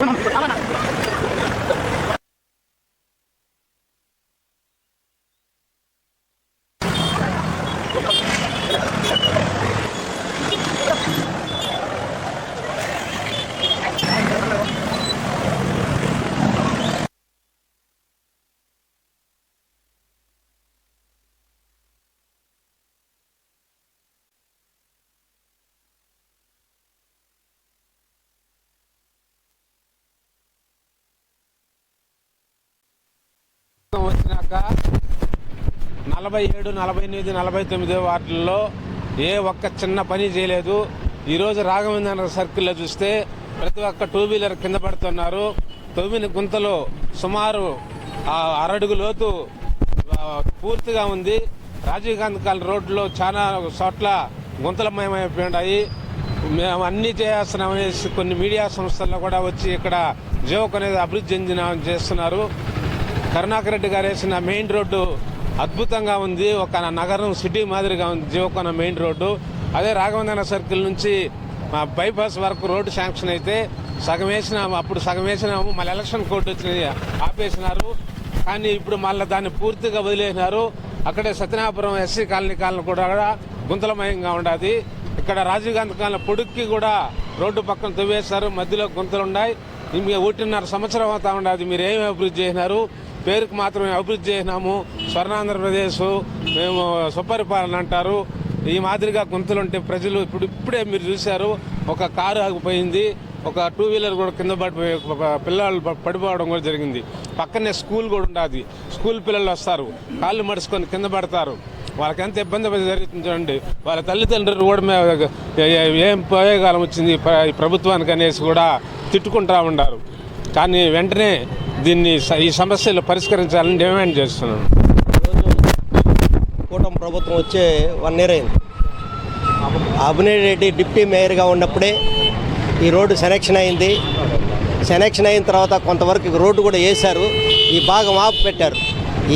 ప్రభుత్వం నలభై ఏడు నలభై ఎనిమిది నలభై తొమ్మిది వార్డుల్లో ఏ ఒక్క చిన్న పని చేయలేదు. ఈరోజు రాఘవేంద్ర సర్కిల్లో చూస్తే ప్రతి ఒక్క టూ వీలర్ కింద పడుతున్నారు. తొమ్మిది గుంతలు సుమారు అరడుగు లోతు పూర్తిగా ఉంది. రాజీవ్ గాంధీ కాలనీ రోడ్లో చాలా చోట్ల గుంతలమయమైపోయాయి మేము అన్ని చేస్తున్నామనేసి కొన్ని మీడియా సంస్థల్లో కూడా వచ్చి ఇక్కడ జీవకు అనేది అభివృద్ధి చెందిన చేస్తున్నారు. కరుణాకర్ రెడ్డి గారు వేసిన మెయిన్ రోడ్డు అద్భుతంగా ఉంది. ఒక నగరం సిటీ మాదిరిగా ఉంది. Jeevakona main road. అదే రాఘవేంద్ర సర్కిల్ నుంచి మా బైపాస్ వరకు రోడ్డు శాంక్షన్ అయితే సగం వేసినాము. అప్పుడు సగం వేసినాము. మళ్ళీ ఎలక్షన్ కోర్టు వచ్చి ఆపేసినారు. కానీ ఇప్పుడు మళ్ళీ దాన్ని పూర్తిగా వదిలేసినారు. అక్కడే సత్యనాపురం ఎస్సీ కాలనీ కాలనీ కూడా గుంతలమయంగా ఉండాది. ఇక్కడ రాజీవ్ గాంధీ కాలనీ పొడుక్కి కూడా రోడ్డు పక్కన తవ్వేశారు. మధ్యలో గుంతలు ఉన్నాయి ఇంకా ఒకటిన్నర సంవత్సరం అవుతా ఉండదు. మీరు ఏమి అభివృద్ధి చేసినారు? పేరుకు మాత్రమే అభివృద్ధి చేసినాము. స్వర్ణాంధ్రప్రదేశ్ మేము సుపరిపాలన అంటారు. ఈ మాదిరిగా గుంతలుంటే ప్రజలు ఇప్పుడు ఇప్పుడే మీరు చూశారు ఒక కారు ఆగిపోయింది ఒక టూ వీలర్ కూడా కింద పడిపోయి పిల్లలు పడిపోవడం కూడా జరిగింది. పక్కనే స్కూల్ కూడా ఉండాది. స్కూల్ పిల్లలు వస్తారు కాళ్ళు మడుచుకొని కింద పడతారు. వాళ్ళకి ఎంత ఇబ్బంది జరుగుతుంది చూడండి. వాళ్ళ తల్లిదండ్రులు కూడా మేము ఏం పోయేకాలం వచ్చింది ప్రభుత్వానికి అనేసి కూడా తిట్టుకుంటా ఉన్నారు. కానీ వెంటనే దీన్ని ఈ సమస్యలు పరిష్కరించాలని డిమాండ్ చేస్తున్నాను. కూటమి ప్రభుత్వం వచ్చే వన్ ఇయర్ అయింది. అభినయ్ రెడ్డి డిప్యూటీ మేయర్గా ఉన్నప్పుడే ఈ రోడ్డు సెలెక్షన్ అయింది. సెలెక్షన్ అయిన తర్వాత కొంతవరకు రోడ్డు కూడా వేశారు. ఈ భాగం ఆపు పెట్టారు.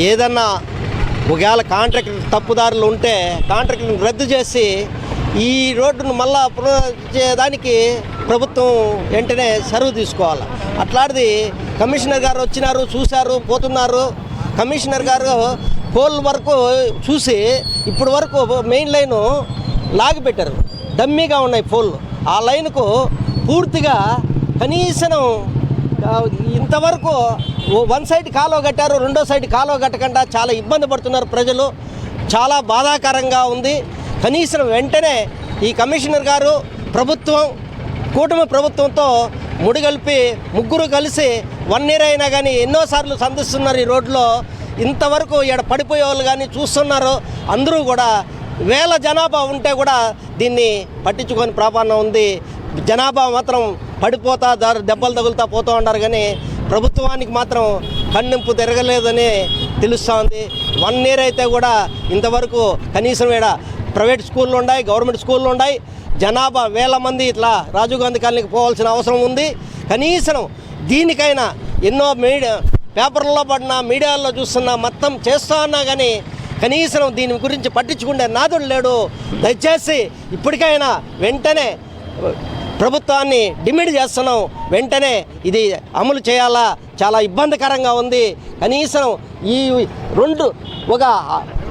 ఏదన్నా ఒకవేళ కాంట్రాక్టర్ తప్పుదారులు ఉంటే కాంట్రాక్టర్ని రద్దు చేసి ఈ రోడ్డును మళ్ళా పునరుద్ధరించేదానికి ప్రభుత్వం వెంటనే సరువు తీసుకోవాలి. అట్లాంటిది కమిషనర్ గారు వచ్చినారు చూశారు పోతున్నారు. కమిషనర్ గారు పోల్ వరకు చూసి ఇప్పుడు వరకు మెయిన్ లైను లాగి పెట్టారు. డమ్మీగా ఉన్నాయి పోల్లు. ఆ లైన్కు పూర్తిగా కనీసం ఇంతవరకు ఓ వన్ సైడ్ కాలువ కట్టారు రెండో సైడ్ కాలువ కట్టకుండా చాలా ఇబ్బంది పడుతున్నారు ప్రజలు. చాలా బాధాకరంగా ఉంది. కనీసం వెంటనే ఈ కమిషనర్ గారు ప్రభుత్వం కూటమి ప్రభుత్వంతో ముడిగలిపి ముగ్గురు కలిసి వన్ ఇయర్ అయినా కానీ ఎన్నోసార్లు సంధిస్తున్నారు ఈ రోడ్లో. ఇంతవరకు ఇక్కడ పడిపోయే వాళ్ళు కానీ చూస్తున్నారు. అందరూ కూడా వేల జనాభా ఉంటే కూడా దీన్ని పట్టించుకొని ప్రాపణ ఉంది. జనాభా మాత్రం పడిపోతా దారు దెబ్బలు తగులుతా పోతూ ఉన్నారు కానీ ప్రభుత్వానికి మాత్రం కన్నింపు తిరగలేదని తెలుస్తూ ఉంది. వన్ ఇయర్ అయితే కూడా ఇంతవరకు కనీసం ఇక్కడ ప్రైవేట్ స్కూళ్ళు ఉన్నాయి గవర్నమెంట్ స్కూళ్ళు ఉన్నాయి. జనాభా వేల మంది ఇట్లా రాజీవ్ గాంధీ కాలనీకి పోవాల్సిన అవసరం ఉంది. కనీసం దీనికైనా ఎన్నో మీడియా పేపర్లలో పడిన మీడియాలో చూస్తున్నా మొత్తం చేస్తా అన్నా కానీ కనీసం దీని గురించి పట్టించుకుంటే నాదుడు లేడు. దయచేసి ఇప్పటికైనా వెంటనే ప్రభుత్వాన్ని డిమాండ్ చేస్తున్నాం. వెంటనే ఇది అమలు చేయాలా? చాలా ఇబ్బందికరంగా ఉంది. కనీసం ఈ రెండు ఒక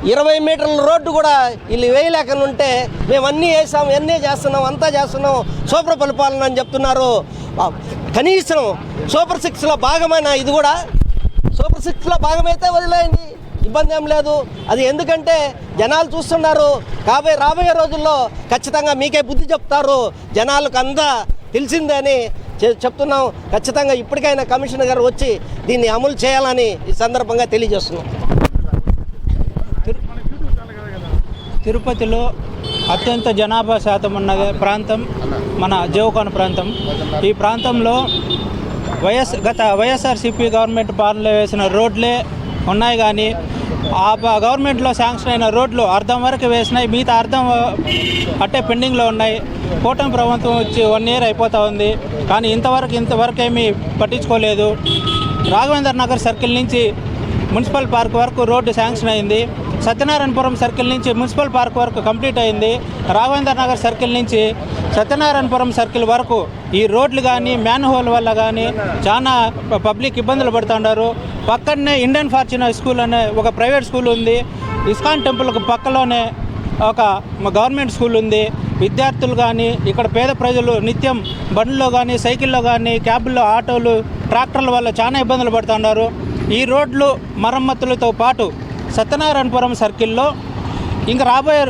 ఇరవై మీటర్ల రోడ్డు కూడా వీళ్ళు వేయలేకనుంటే మేము అన్నీ వేసాం అన్నీ చేస్తున్నాం అంతా చేస్తున్నాం సూపర్ పరిపాలన అని చెప్తున్నారు. కనీసం సూపర్ సిక్స్లో భాగమైన ఇది కూడా సూపర్ సిక్స్లో భాగమైతే వదిలేయండి. ఇబ్బంది ఏం లేదు. అది ఎందుకంటే జనాలు చూస్తున్నారు. కాబోయే రాబోయే రోజుల్లో ఖచ్చితంగా మీకే బుద్ధి చెప్తారు. జనాలకు అంతా తెలిసిందే అని చె- చెప్తున్నాం. ఖచ్చితంగా ఇప్పటికైనా కమిషనర్ గారు వచ్చి దీన్ని అమలు చేయాలని ఈ సందర్భంగా తెలియజేస్తున్నాం. తిరుపతిలో అత్యంత జనాభా శాతం ఉన్న ప్రాంతం మన జోకాన్ ప్రాంతం. ఈ ప్రాంతంలో వైఎస్ గత వైఎస్ఆర్సీపీ గవర్నమెంట్ పాలనలో వేసిన రోడ్లే ఉన్నాయి కానీ ఆ గవర్నమెంట్లో శాంక్షన్ అయిన రోడ్లు అర్థం వరకు వేసినాయి. మిగతా అర్థం అట్టే పెండింగ్లో ఉన్నాయి. కూటమి ప్రభుత్వం వచ్చి వన్ ఇయర్ అయిపోతూ ఉంది. కానీ ఇంతవరకు ఇంతవరకు ఏమీ పట్టించుకోలేదు. రాఘవేంద్ర నగర్ సర్కిల్ నుంచి మున్సిపల్ పార్క్ వరకు రోడ్డు శాంక్షన్ అయింది. సత్యనారాయణపురం సర్కిల్ నుంచి మున్సిపల్ పార్క్ వరకు కంప్లీట్ అయింది. రాఘవేంద్ర నగర్ సర్కిల్ నుంచి సత్యనారాయణపురం సర్కిల్ వరకు ఈ రోడ్లు కానీ మ్యాన్ హోల్ వల్ల కానీ చాలా పబ్లిక్ ఇబ్బందులు పడుతుంటారు. పక్కనే ఇండియన్ ఫార్చునర్ స్కూల్ అనే ఒక ప్రైవేట్ స్కూల్ ఉంది. ఇస్కాన్ టెంపుల్కి పక్కలోనే ఒక గవర్నమెంట్ స్కూల్ ఉంది. విద్యార్థులు కానీ ఇక్కడ పేద ప్రజలు నిత్యం బండ్లో కానీ సైకిల్లో కానీ క్యాబుల్లో ఆటోలు ట్రాక్టర్ల వల్ల చాలా ఇబ్బందులు పడుతున్నారు ఈ రోడ్లు మరమ్మతులతో పాటు సత్యనారాయణపురం సర్కిల్లో ఇంకా రాబోయే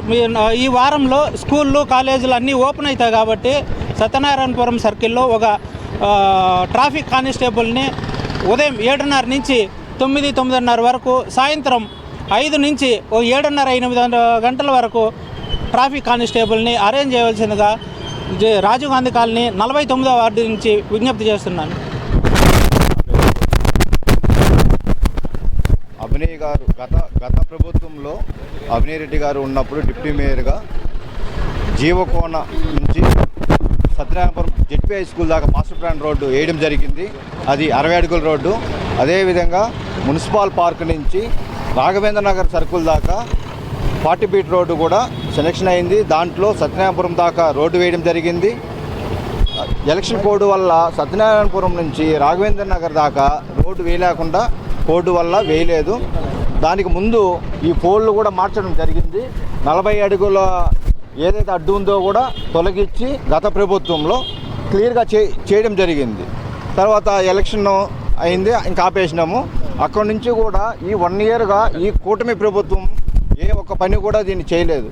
ఈ వారంలో స్కూళ్ళు కాలేజీలు అన్నీ ఓపెన్ అవుతాయి కాబట్టి సత్యనారాయణపురం సర్కిల్లో ఒక ట్రాఫిక్ కానిస్టేబుల్ని ఉదయం ఏడున్నర నుంచి తొమ్మిది తొమ్మిదిన్నర వరకు సాయంత్రం ఐదు నుంచి ఓ ఏడున్నర ఎనిమిది గంటల వరకు ట్రాఫిక్ కానిస్టేబుల్ని అరేంజ్ చేయవలసిందిగా జే- రాజీవ్ గాంధీ కాలనీ నలభై తొమ్మిదో వార్డు నుంచి విజ్ఞప్తి చేస్తున్నాను అభినయ్ గారు గత గత ప్రభుత్వంలో అవినీరెడ్డి రెడ్డి గారు ఉన్నప్పుడు డిప్యూటీ మేయర్గా జీవకోన నుంచి సత్యనారాయణపురం జెడ్పీ హై స్కూల్ దాకా మాస్టర్ ప్లాన్ రోడ్డు వేయడం జరిగింది. అది అరవై అడుగుల రోడ్డు. అదేవిధంగా మున్సిపల్ పార్క్ నుంచి రాఘవేంద్ర నగర్ సర్కిల్ దాకా ఫార్టీ ఫీట్ రోడ్డు కూడా సెలెక్షన్ అయింది. దాంట్లో సత్యనారాయణపురం దాకా రోడ్డు వేయడం జరిగింది. ఎలక్షన్ కోడ్ వల్ల సత్యనారాయణపురం నుంచి రాఘవేంద్ర నగర్ దాకా రోడ్డు వేయలేకుండా కోడ్ వల్ల వేయలేదు. దానికి ముందు ఈ పోల్లు కూడా మార్చడం జరిగింది. నలభై అడుగుల ఏదైతే అడ్డు ఉందో కూడా తొలగించి గత ప్రభుత్వంలో క్లియర్గా చే చేయడం జరిగింది. తర్వాత ఎలక్షన్ అయింది ఇంకా ఆపేసినాము. అక్కడి నుంచి కూడా ఈ వన్ ఇయర్గా ఈ కూటమి ప్రభుత్వం ఏ ఒక్క పని కూడా దీన్ని చేయలేదు.